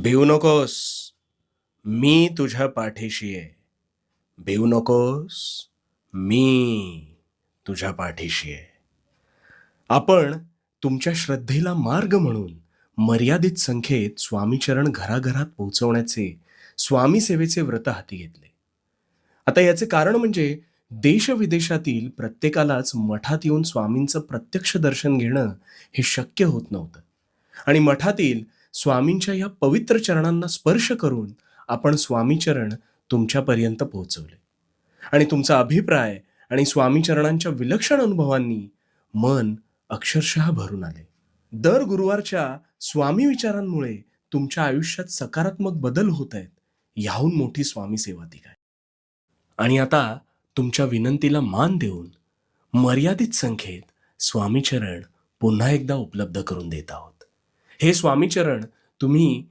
भिवू नकोस मी तुझ्या पाठीशी आहे. भिवू नकोस मी तुझ्या पाठीशी आहे. आपण तुमच्या श्रद्धेला मार्ग म्हणून मर्यादित संख्येत स्वामीचरण घराघरात पोहोचवण्याचे स्वामी सेवेचे व्रत हाती घेतले. आता याचे कारण म्हणजे देशविदेशातील प्रत्येकालाच मठात येऊन स्वामींचं प्रत्यक्ष दर्शन घेणं हे शक्य होत नव्हतं. आणि मठातील स्वामींच्या या पवित्र चरणांना स्पर्श करून आपण स्वामीचरण तुमच्यापर्यंत पोहोचवले. आणि तुमचा अभिप्राय आणि स्वामीचरणांच्या विलक्षण अनुभवांनी मन अक्षरशः भरून आले. दर गुरुवारच्या स्वामी विचारांमुळे तुमच्या आयुष्यात सकारात्मक बदल होत आहेत याहून मोठी स्वामी सेवा ती काय? आणि आता तुमच्या विनंतीला मान देऊन मर्यादित संख्येत स्वामीचरण पुन्हा एकदा उपलब्ध करून देत आहोत. हे स्वामीचरण तुम्ही